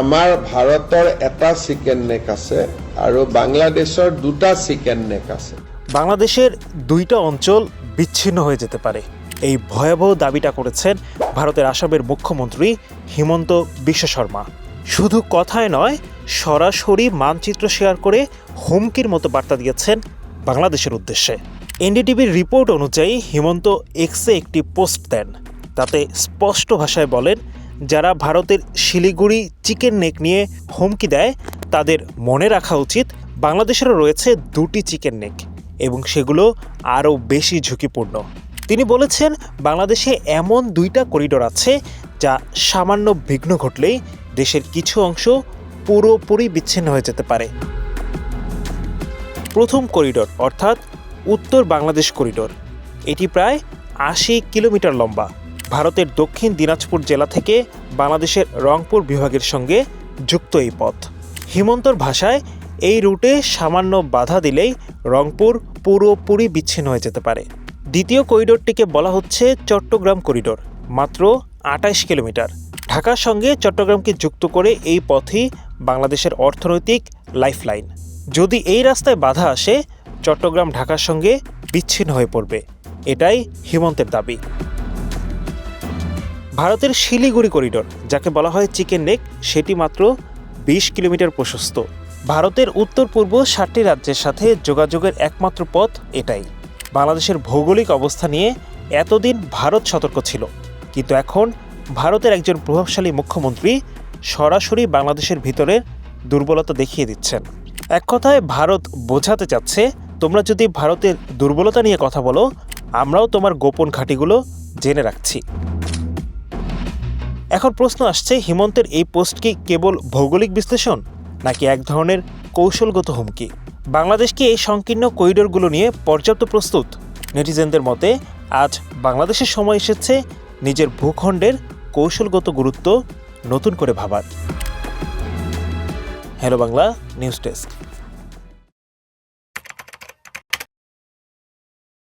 আমাৰ ভাৰতৰ এটা চিকেন নেক আছে আৰু বাংলাদেশৰ দুটা চিকেন নেক আছে। বাংলাদেশের দুইটা অঞ্চল বিচ্ছিন্ন হয়ে যেতে পারে। এই ভয়াবহ দাবিটা করেছেন ভারতের আসামের মুখ্যমন্ত্রী হিমন্ত বিশ্ব শর্মা। শুধু কথায় নয়, সরাসরি মানচিত্র শেয়ার করে হুমকির মতো বার্তা দিয়েছেন বাংলাদেশের উদ্দেশ্যে। এনডিটিভির রিপোর্ট অনুযায়ী হিমন্ত এক্সে একটি পোস্ট দেন। তাতে স্পষ্ট ভাষায় বলেন যারা ভারতের শিলিগুড়ি চিকেন নেক নিয়ে হুমকি দেয়, তাদের মনে রাখা উচিত বাংলাদেশেরও রয়েছে দুটি চিকেন নেক এবং সেগুলো আরও বেশি ঝুঁকিপূর্ণ। তিনি বলেছেন, বাংলাদেশে এমন দুইটা করিডোর আছে যা সামান্য বিঘ্ন ঘটলেই দেশের কিছু অংশ পুরোপুরি বিচ্ছিন্ন হয়ে যেতে পারে। প্রথম করিডোর, অর্থাৎ উত্তর বাংলাদেশ করিডোর, এটি প্রায় আশি কিলোমিটার লম্বা। ভারতের দক্ষিণ দিনাজপুর জেলা থেকে বাংলাদেশের রংপুর বিভাগের সঙ্গে যুক্ত এই পথ। হিমন্তর ভাষায় এই রুটে সামান্য বাধা দিলেই রংপুর পুরোপুরি বিচ্ছিন্ন হয়ে যেতে পারে। দ্বিতীয় করিডোরটিকে বলা হচ্ছে চট্টগ্রাম করিডোর, মাত্র আটাইশ কিলোমিটার। ঢাকার সঙ্গে চট্টগ্রামকে যুক্ত করে এই পথই বাংলাদেশের অর্থনৈতিক লাইফলাইন। যদি এই রাস্তায় বাধা আসে, চট্টগ্রাম ঢাকার সঙ্গে বিচ্ছিন্ন হয়ে পড়বে। এটাই হিমন্তের দাবি। ভারতের শিলিগুড়ি করিডোর, যাকে বলা হয় চিকেন নেক সেটি মাত্র বিশ কিলোমিটার প্রশস্ত। ভারতের উত্তর পূর্ব ষাটটি রাজ্যের সাথে যোগাযোগের একমাত্র পথ এটাই। বাংলাদেশের ভৌগোলিক অবস্থা নিয়ে এতদিন ভারত সতর্ক ছিল। কিন্তু এখন ভারতের একজন প্রভাবশালী মুখ্যমন্ত্রী সরাসরি বাংলাদেশের ভিতরের দুর্বলতা দেখিয়ে দিচ্ছেন। এক কথায়, ভারত বোঝাতে চাচ্ছে, তোমরা যদি ভারতের দুর্বলতা নিয়ে কথা বলো, আমরাও তোমার গোপন ঘাঁটিগুলো জেনে রাখছি। এখন প্রশ্ন আসছে, হিমন্তের এই পোস্ট কি কেবল ভৌগোলিক বিশ্লেষণ, নাকি এক ধরনের কৌশলগত হুমকি? বাংলাদেশ কি এই সংকীর্ণ করিডোরগুলো নিয়ে পর্যাপ্ত প্রস্তুত? নেটিজেনদের মতে, আজ বাংলাদেশের সময় এসেছে নিজের ভূখণ্ডের কৌশলগত গুরুত্ব নতুন করে ভাবার। Hello Bangla, news desk.